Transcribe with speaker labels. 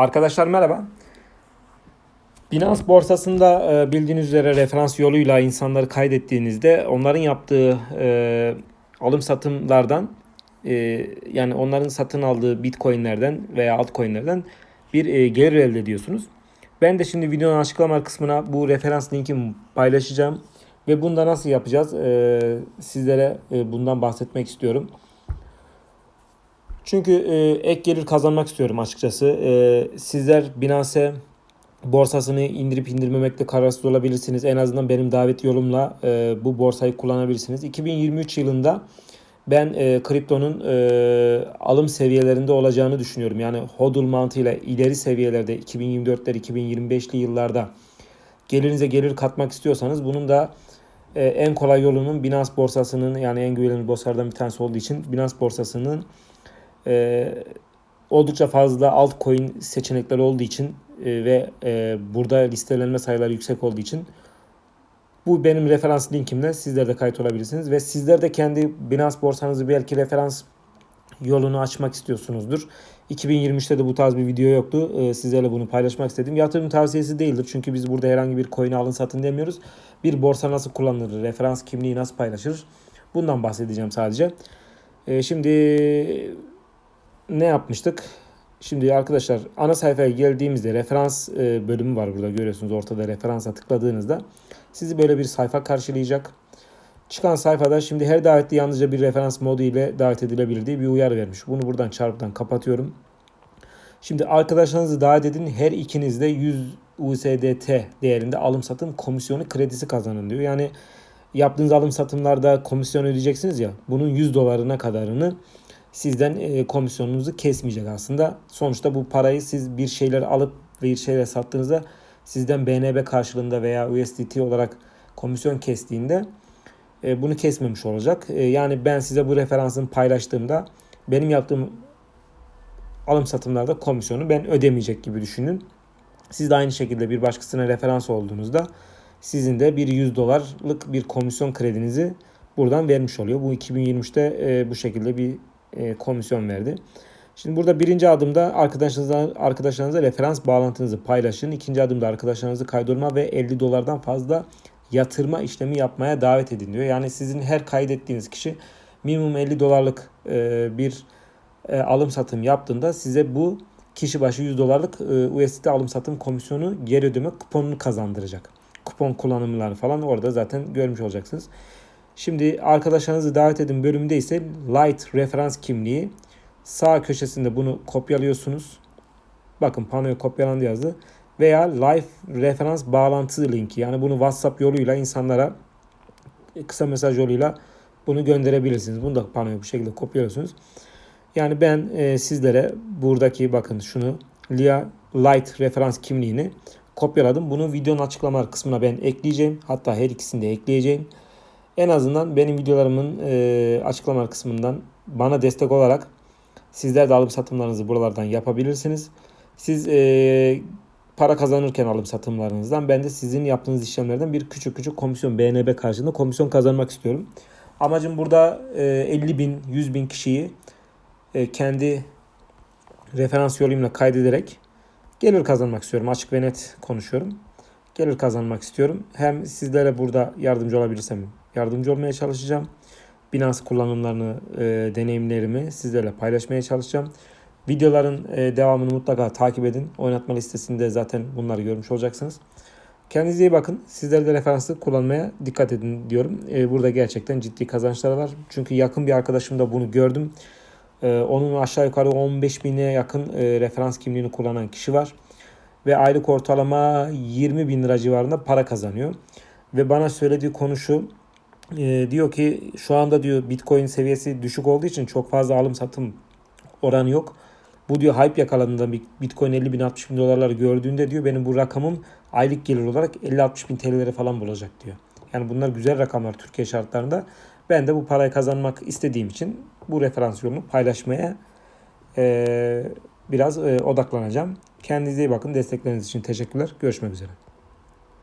Speaker 1: Arkadaşlar merhaba. Binance borsasında e, bildiğiniz üzere referans yoluyla insanları kaydettiğinizde onların yaptığı e, alım satımlardan e, yani onların satın aldığı bitcoinlerden veya altcoinlerden bir gelir elde ediyorsunuz. Ben de şimdi videonun açıklama kısmına bu referans linkimi paylaşacağım ve bunda nasıl yapacağız sizlere bundan bahsetmek istiyorum. Çünkü e, ek gelir kazanmak istiyorum açıkçası. E, sizler Binance borsasını indirip indirmemekte kararsız olabilirsiniz. En azından benim davet yolumla e, bu borsayı kullanabilirsiniz. 2023 yılında ben e, kriptonun e, alım seviyelerinde olacağını düşünüyorum. Yani hodl mantığıyla ileri seviyelerde 2024'ler 2025'li yıllarda gelirinize gelir katmak istiyorsanız bunun da e, en kolay yolunun Binance borsasının yani en güvenilir borsalardan bir tanesi olduğu için Binance borsasının e, oldukça fazla altcoin seçenekleri olduğu için e, ve e, burada listelenme sayıları yüksek olduğu için bu benim referans linkimle sizler de kayıt olabilirsiniz ve sizler de kendi Binance borsanızı belki referans yolunu açmak istiyorsunuzdur. 2023'te de bu tarz bir video yoktu. Ee, sizlerle bunu paylaşmak istedim. Yatırım tavsiyesi değildir. Çünkü biz burada herhangi bir coin alın satın demiyoruz. Bir borsa nasıl kullanılır, referans kimliği nasıl paylaşılır? Bundan bahsedeceğim sadece. Ee, şimdi ne yapmıştık? Şimdi arkadaşlar ana sayfaya geldiğimizde referans e, bölümü var burada görüyorsunuz ortada referansa tıkladığınızda sizi böyle bir sayfa karşılayacak. Çıkan sayfada şimdi her davetli yalnızca bir referans modu ile davet edilebilir diye bir uyarı vermiş. Bunu buradan çarpıdan kapatıyorum. Şimdi arkadaşlarınızı davet edin. Her ikiniz de 100 USDT değerinde alım satım komisyonu kredisi kazanın diyor. Yani yaptığınız alım satımlarda komisyon ödeyeceksiniz ya. Bunun 100 dolarına kadarını sizden e, komisyonunuzu kesmeyecek aslında. Sonuçta bu parayı siz bir şeyler alıp bir şeyler sattığınızda sizden BNB karşılığında veya USDT olarak komisyon kestiğinde e, bunu kesmemiş olacak. E, yani ben size bu referansın paylaştığımda benim yaptığım alım satımlarda komisyonu ben ödemeyecek gibi düşünün. Siz de aynı şekilde bir başkasına referans olduğunuzda sizin de bir 100 dolarlık bir komisyon kredinizi buradan vermiş oluyor. Bu 2023'te e, bu şekilde bir e, komisyon verdi. Şimdi burada birinci adımda arkadaşlarınızla, arkadaşlarınızla referans bağlantınızı paylaşın. İkinci adımda arkadaşlarınızı kaydolma ve 50 dolardan fazla yatırma işlemi yapmaya davet edin diyor. Yani sizin her kaydettiğiniz kişi minimum 50 dolarlık e, bir e, alım satım yaptığında size bu kişi başı 100 dolarlık e, USDT alım satım komisyonu geri ödeme kuponunu kazandıracak. Kupon kullanımları falan orada zaten görmüş olacaksınız. Şimdi arkadaşlarınızı davet edin bölümünde ise Light referans kimliği sağ köşesinde bunu kopyalıyorsunuz. Bakın panoya kopyalandı yazdı. Veya live referans bağlantı linki yani bunu WhatsApp yoluyla insanlara kısa mesaj yoluyla bunu gönderebilirsiniz. Bunu da panoya bu şekilde kopyalıyorsunuz. Yani ben e, sizlere buradaki bakın şunu LIA Light referans kimliğini kopyaladım. Bunu videonun açıklama kısmına ben ekleyeceğim. Hatta her ikisini de ekleyeceğim. En azından benim videolarımın e, açıklama kısmından bana destek olarak sizler de alım satımlarınızı buralardan yapabilirsiniz. Siz e, para kazanırken alım satımlarınızdan ben de sizin yaptığınız işlemlerden bir küçük küçük komisyon BNB karşılığında komisyon kazanmak istiyorum. Amacım burada e, 50 bin 100 bin kişiyi e, kendi referans yoluyla kaydederek gelir kazanmak istiyorum. Açık ve net konuşuyorum. Gelir kazanmak istiyorum. Hem sizlere burada yardımcı olabilirsem yardımcı olmaya çalışacağım. Binance kullanımlarını, e, deneyimlerimi sizlerle paylaşmaya çalışacağım. Videoların e, devamını mutlaka takip edin. Oynatma listesinde zaten bunları görmüş olacaksınız. Kendinize iyi bakın. Sizler de referanslı kullanmaya dikkat edin diyorum. E, burada gerçekten ciddi kazançlar var. Çünkü yakın bir arkadaşımda bunu gördüm. E, onun aşağı yukarı 15 bine yakın e, referans kimliğini kullanan kişi var. Ve aylık ortalama 20 bin lira civarında para kazanıyor. Ve bana söylediği konu şu e, diyor ki şu anda diyor Bitcoin seviyesi düşük olduğu için çok fazla alım satım oranı yok. Bu diyor hype yakaladığında Bitcoin 50 bin 60 bin dolarları gördüğünde diyor benim bu rakamım aylık gelir olarak 50-60 bin TL'leri falan bulacak diyor. Yani bunlar güzel rakamlar Türkiye şartlarında. Ben de bu parayı kazanmak istediğim için bu referans yolunu paylaşmaya e, biraz e, odaklanacağım. Kendinize iyi bakın. Destekleriniz için teşekkürler. Görüşmek üzere.